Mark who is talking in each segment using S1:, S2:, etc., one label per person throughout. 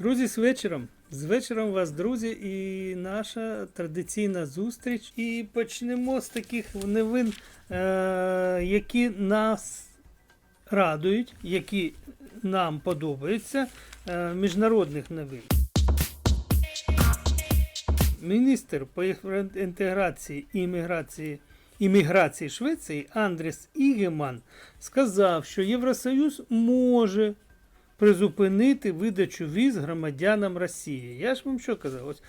S1: Друзі, з вечором. З вечором вас, друзі, і наша традиційна зустріч. І почнемо з таких новин, е- які нас радують, які нам подобаються. Е- міжнародних новин. Міністр по інтеграції і імміграції, імміграції Швеції Андріс Ігеман сказав, що Євросоюз може призупинити видачу віз громадянам Росії. Я ж вам що казав? Ось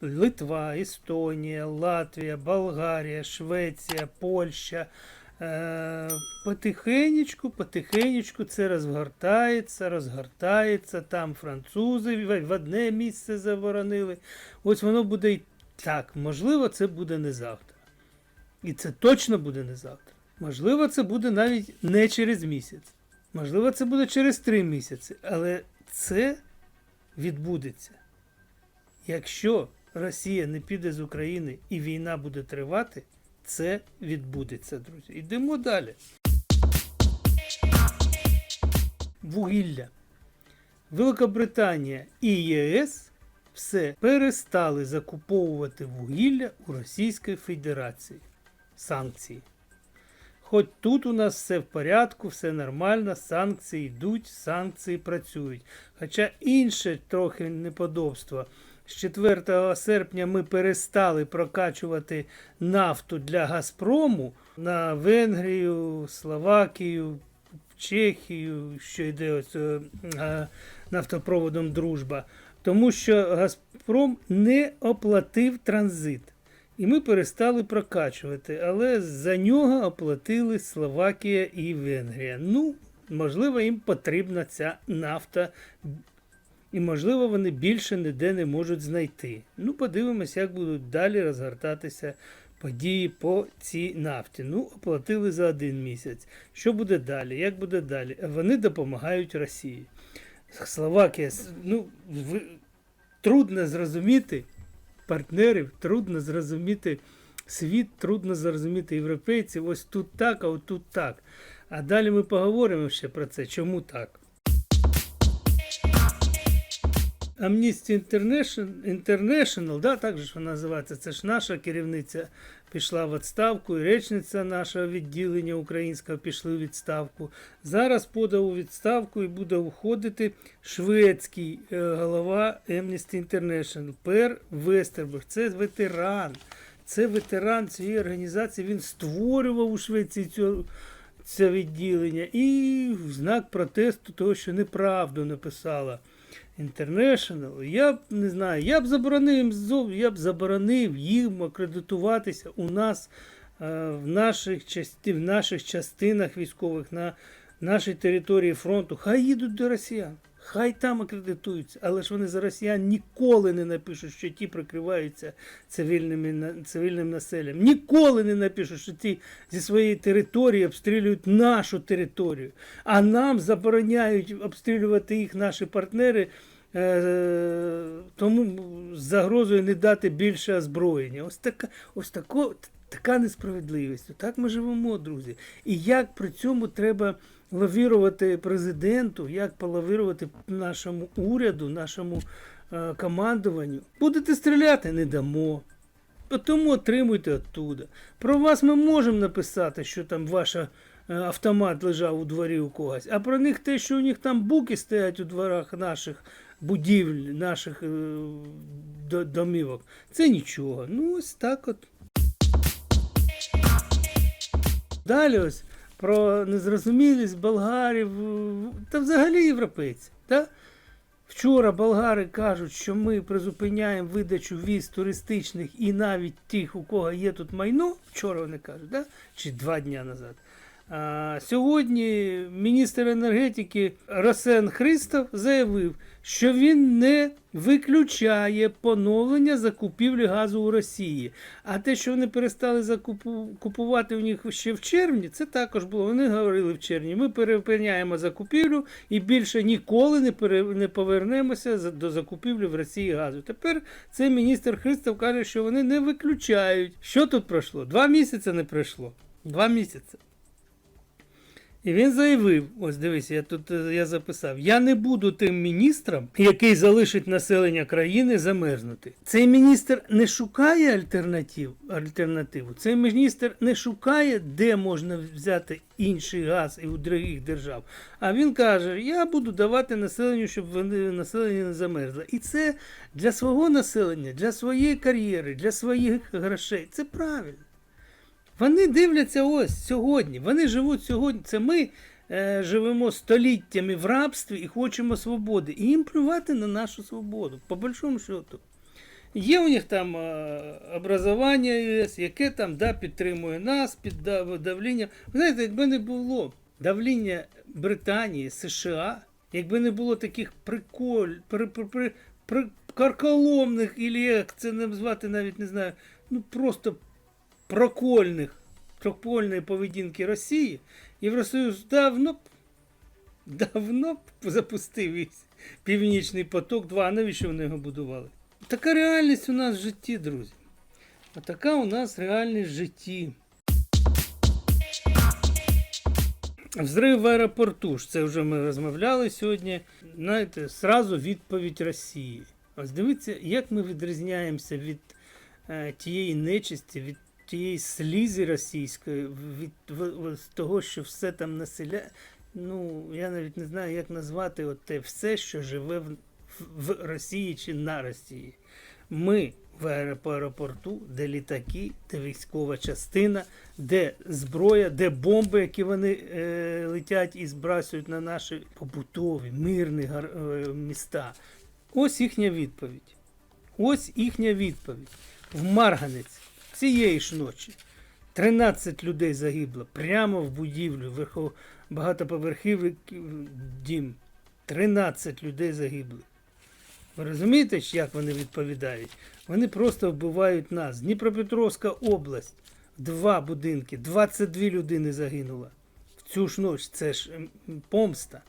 S1: Литва, Естонія, Латвія, Болгарія, Швеція, Польща. Е, потихенечку, потихенечку це розгортається, розгортається. Там французи в одне місце заборонили. Ось воно буде й так. Можливо, це буде не завтра. І це точно буде не завтра. Можливо, це буде навіть не через місяць. Можливо, це буде через три місяці. Але це відбудеться. Якщо Росія не піде з України і війна буде тривати, це відбудеться, друзі. Йдемо далі. Вугілля. Великобританія і ЄС все перестали закуповувати вугілля у Російської Федерації. Санкції. Хоч тут у нас все в порядку, все нормально, санкції йдуть, санкції працюють. Хоча інше трохи неподобство. З 4 серпня ми перестали прокачувати нафту для Газпрому на Венгрію, Словакію, Чехію, що йде ось, е, е, нафтопроводом Дружба, тому що Газпром не оплатив транзит. І ми перестали прокачувати, але за нього оплатили Словакія і Венгрія. Ну, можливо, їм потрібна ця нафта, і, можливо, вони більше ніде не можуть знайти. Ну, подивимось, як будуть далі розгортатися події по цій нафті. Ну, оплатили за один місяць. Що буде далі? Як буде далі? Вони допомагають Росії. Словакія, ну, ви, трудно зрозуміти партнерів, трудно зрозуміти світ, трудно зрозуміти європейців. Ось тут так, а от тут так. А далі ми поговоримо ще про це. Чому так? Amnesty International, International, да, так же вона називається, це ж наша керівниця пішла в відставку, і речниця нашого відділення українського пішли в відставку. Зараз подав у відставку і буде уходити шведський е, голова Amnesty International Пер Вестерберг. Це ветеран. Це ветеран цієї організації. Він створював у Швеції цю. Це відділення і в знак протесту того, що неправду написала International, я б не знаю, я б заборонив я б заборонив їм акредитуватися у нас е, в, наших часті, в наших частинах військових на нашій території фронту. Хай їдуть до росіян. Хай там акредитуються, але ж вони за росіян ніколи не напишуть, що ті прикриваються цивільними, цивільним населенням. Ніколи не напишуть, що ті зі своєї території обстрілюють нашу територію, а нам забороняють обстрілювати їх наші партнери, е, тому з загрозою не дати більше озброєння. Ось така, ось тако, така несправедливість. Так ми живемо, друзі. І як при цьому треба лавірувати президенту, як полавірувати нашому уряду, нашому е, командуванню. Будете стріляти, не дамо. Тому отримуйте оттуда. Про вас ми можемо написати, що там ваш е, автомат лежав у дворі у когось, а про них те, що у них там буки стоять у дворах наших будівель, наших е, домівок, це нічого. Ну, ось так от. Далі ось про незрозумілість болгарів е, та взагалі європейців. Да? Вчора болгари кажуть, що ми призупиняємо видачу віз туристичних і навіть тих, у кого є тут майно. Вчора вони кажуть, да? чи два дні назад. Сьогодні міністр енергетики Росен Христов заявив, що він не виключає поновлення закупівлі газу у Росії. А те, що вони перестали закупу- купувати у них ще в червні, це також було. Вони говорили в червні. Ми перепиняємо закупівлю і більше ніколи не, пере, не повернемося до закупівлі в Росії газу. Тепер цей міністр Христов каже, що вони не виключають. Що тут пройшло? Два місяці не пройшло. Два місяці. І він заявив: ось дивись, я тут е, я записав: я не буду тим міністром, який залишить населення країни замерзнути. Цей міністр не шукає альтернатив, альтернативу. Цей міністр не шукає, де можна взяти інший газ і у других держав. А він каже: я буду давати населенню, щоб вони населення не замерзло. І це для свого населення, для своєї кар'єри, для своїх грошей. Це правильно. Вони дивляться ось сьогодні. Вони живуть сьогодні. Це ми е, живемо століттями в рабстві і хочемо свободи. І їм плювати на нашу свободу, по большому счету. Є у них там е, образування ЄС, яке там да, підтримує нас під дав- давлінням. Ви знаєте, якби не було давління Британії, США, якби не було таких приколь, при, при, при, при, карколомних, як це назвати, навіть не знаю, ну просто прокольних, прокольної поведінки Росії, Євросоюз давно б давно б запустив Північний поток 2. А навіщо вони його будували? Така реальність у нас в житті, друзі. Така у нас реальність в житті. Взрив в аеропорту. ж Це вже ми розмовляли сьогодні. Знаєте, зразу відповідь Росії. Ось дивіться, як ми відрізняємося від е, тієї нечисті, від тієї слізі російської, від в- в- того, що все там населяє. Ну, я навіть не знаю, як назвати от те все, що живе в, в Росії чи на Росії. Ми в аеропорту, де літаки, де військова частина, де зброя, де бомби, які вони е, летять і збрасують на наші побутові, мирні гар- е, міста. Ось їхня відповідь. Ось їхня відповідь. В Марганець цієї ж ночі 13 людей загибло прямо в будівлю верхов... багатоповерхівний дім. 13 людей загибли. Ви розумієте, як вони відповідають? Вони просто вбивають нас. Дніпропетровська область, два будинки, 22 людини загинуло. В цю ж ніч. Це ж помста.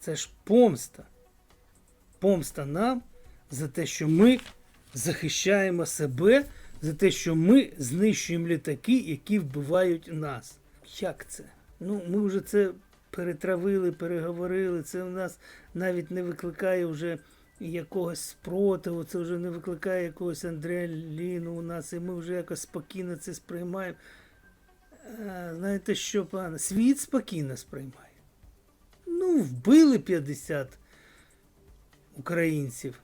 S1: Це ж помста. Помста нам за те, що ми захищаємо себе, за те, що ми знищуємо літаки, які вбивають нас. Як це? Ну, ми вже це перетравили, переговорили. Це у нас навіть не викликає вже якогось спротиву, це вже не викликає якогось адреналіну у нас, і ми вже якось спокійно це сприймаємо. А, знаєте що, пане? Світ спокійно сприймає. Ну, вбили 50 українців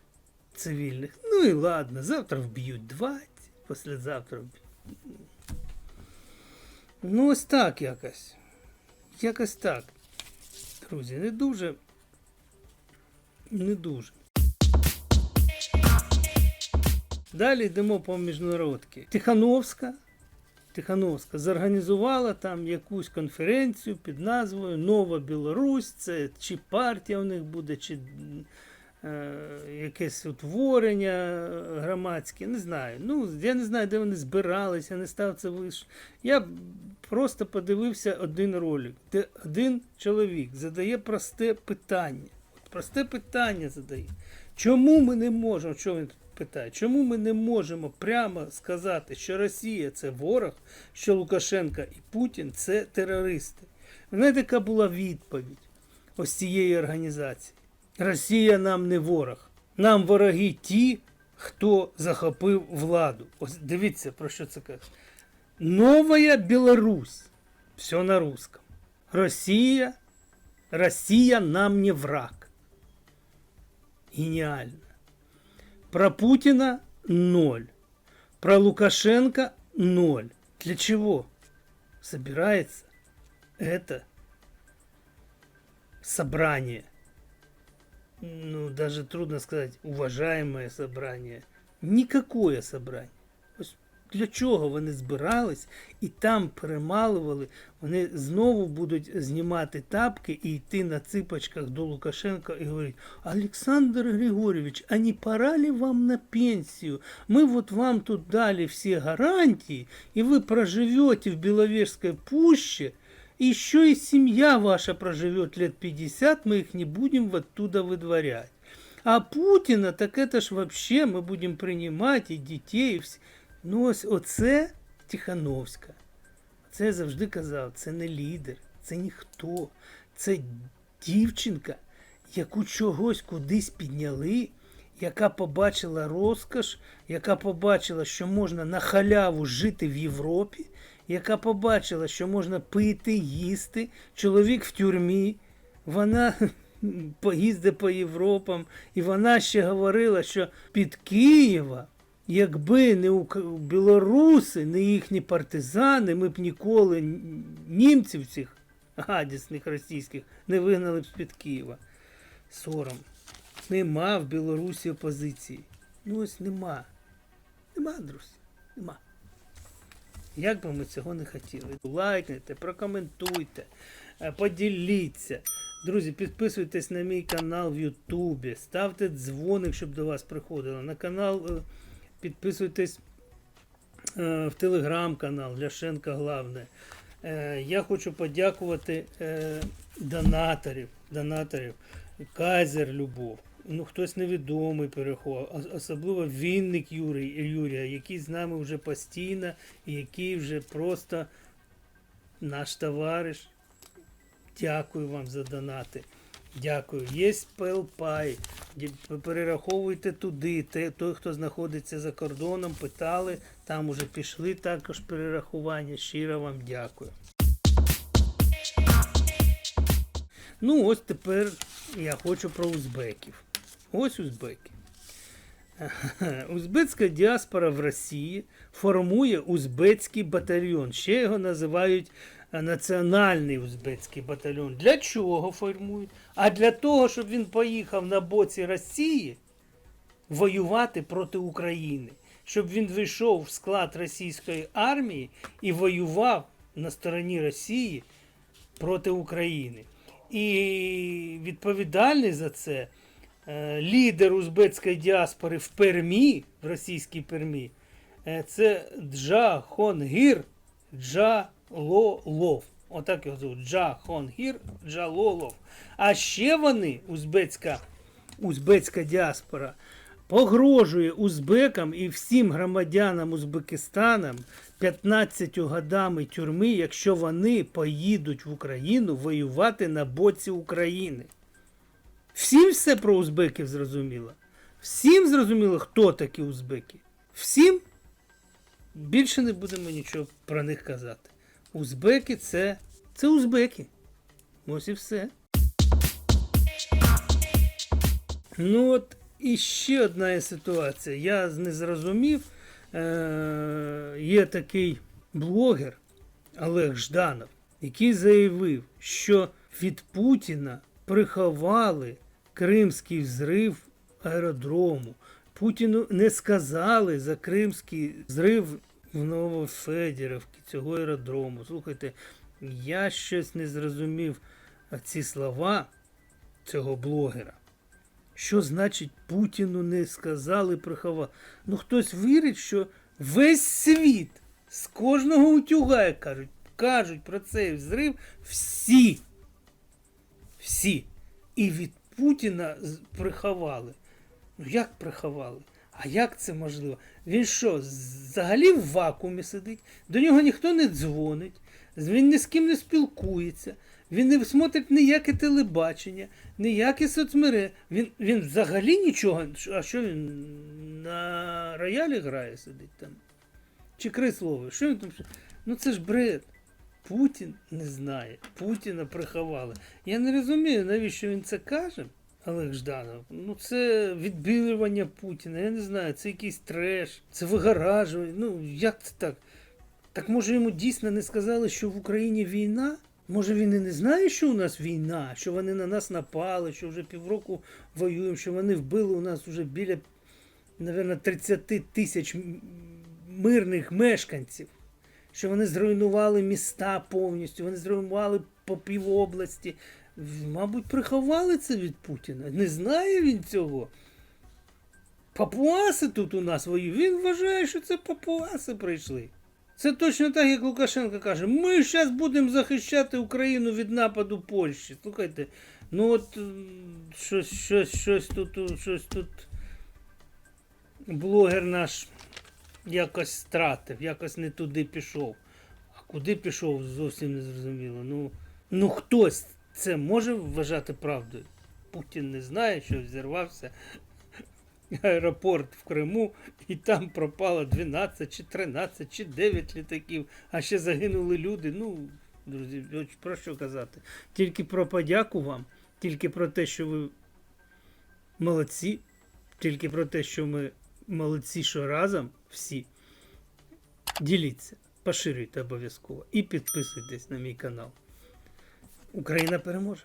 S1: цивільних. Ну і ладно, завтра вб'ють 20, післязавтра вб'ють. Ну, ось так якось. Якось так. Друзі, не дуже. Не дуже. Далі йдемо по міжнародки. Тихановська. Тихановська зорганізувала там якусь конференцію під назвою Нова Білорусь. Це чи партія у них буде, чи якесь утворення громадське. Не знаю. Ну, я не знаю, де вони збиралися, не став це виш. Я просто подивився один ролик, де один чоловік задає просте питання. Просте питання задає. Чому ми не можемо, що він питає, чому ми не можемо прямо сказати, що Росія це ворог, що Лукашенка і Путін це терористи? Ви Знаєте, яка була відповідь ось цієї організації? Росія нам не ворог. Нам вороги ті, хто захопив владу. Ось дивіться, про що це каже. Новая Беларусь. Все на русском. Россия. Россия нам не враг. Гениально. Про Путина ноль. Про Лукашенко ноль. Для чего собирается это собрание? Ну, даже трудно сказать, уважаемое собрание. Никакое собрание. Ось для чого вони збирались і там перемалували, вони знову будуть знімати тапки і йти на ципочках до Лукашенка і говорити, Олександр Григорьевич, а не пора ли вам на пенсию? Мы вот вам тут дали все гарантии, и вы проживете в Беловежской пуще, и еще и семья ваша проживет лет 50, мы их не будем оттуда выдворять. А Путіна, так это ж вообще ми будемо приймати і дітей. І всі. Ну ось оце Тихановська. Це я завжди казав, це не лідер, це ніхто. Це дівчинка, яку чогось кудись підняли, яка побачила розкош, яка побачила, що можна на халяву жити в Європі, яка побачила, що можна пити, їсти, чоловік в тюрмі. Вона поїздить по Європам, і вона ще говорила, що під Києва, якби не білоруси, не їхні партизани, ми б ніколи німців цих гадісних російських не вигнали б з-під Києва. Сором. Нема в Білорусі опозиції. Ну ось нема. Нема, друзі. Нема. Як би ми цього не хотіли. Лайкнете, прокоментуйте, е, поділіться. Друзі, підписуйтесь на мій канал в Ютубі, ставте дзвоник, щоб до вас приходило. На канал е, підписуйтесь е, в телеграм-канал Ляшенка Главне. Я хочу подякувати донаторів, донаторів. Кайзер Любов. Ну, хтось невідомий переховав, особливо Вінник Юрій, Юрія, який з нами вже постійно, який вже просто наш товариш. Дякую вам за донати. Дякую. Є PayPal. Перераховуйте туди. Те- Той, хто знаходиться за кордоном, питали, там уже пішли також перерахування. Щиро вам дякую. Ну, ось тепер я хочу про узбеків. Ось узбеки. Узбецька діаспора в Росії формує узбецький батальйон. Ще його називають е, Національний узбецький батальйон. Для чого формують? А для того, щоб він поїхав на боці Росії воювати проти України. Щоб він вийшов в склад російської армії і воював на стороні Росії проти України. І відповідальний за це лідер узбецької діаспори в Пермі, в російській Пермі, е, це Джа Хонгір Джалолов. Отак його звуть. Джа Хонгір Джалолов. А ще вони, узбецька, узбецька діаспора, погрожує узбекам і всім громадянам Узбекистанам 15 годами тюрми, якщо вони поїдуть в Україну воювати на боці України. Всім все про узбеків зрозуміло. Всім зрозуміло, хто такі узбеки. Всім більше не будемо нічого про них казати. Узбеки це, це узбеки. Ось і все. Ну от і ще одна є ситуація. Я не зрозумів. Е- є такий блогер Олег Жданов, який заявив, що від Путіна приховали кримський взрив аеродрому. Путіну не сказали за кримський зрив в Новофедерівці цього аеродрому. Слухайте, я щось не зрозумів ці слова цього блогера. Що значить Путіну не сказали приховали? Ну хтось вірить, що весь світ з кожного утюга, як кажуть, кажуть про цей взрив всі. Всі. І від Путіна приховали. Ну як приховали? А як це можливо? Він що, взагалі в вакуумі сидить? До нього ніхто не дзвонить, він ні з ким не спілкується, він не смотрить ніяке телебачення, ніякі соцмереги. Він, він взагалі нічого. А що він на роялі грає, сидить там? Чи крисловий? Що він там? Ну це ж бред. Путін не знає. Путіна приховали. Я не розумію, навіщо він це каже, Олег Жданов. Ну це відбілювання Путіна. Я не знаю, це якийсь треш, це вигоражування. Ну як це так? Так може йому дійсно не сказали, що в Україні війна? Може він і не знає, що у нас війна, що вони на нас напали, що вже півроку воюємо, що вони вбили у нас вже біля, мабуть, 30 тисяч мирних мешканців що вони зруйнували міста повністю, вони зруйнували по півобласті. Мабуть, приховали це від Путіна. Не знає він цього. Папуаси тут у нас воюють. Він вважає, що це папуаси прийшли. Це точно так, як Лукашенко каже, ми зараз будемо захищати Україну від нападу Польщі. Слухайте, ну от щось, щось, щось тут, щось тут блогер наш якось стратив, якось не туди пішов. А куди пішов, зовсім не зрозуміло. Ну, Ну хтось це може вважати правдою. Путін не знає, що взірвався аеропорт в Криму, і там пропало 12 чи 13 чи 9 літаків, а ще загинули люди. Ну, друзі, про що казати? Тільки про подяку вам, тільки про те, що ви молодці, тільки про те, що ми молодці, що разом всі. Діліться, поширюйте обов'язково і підписуйтесь на мій канал. Україна переможе!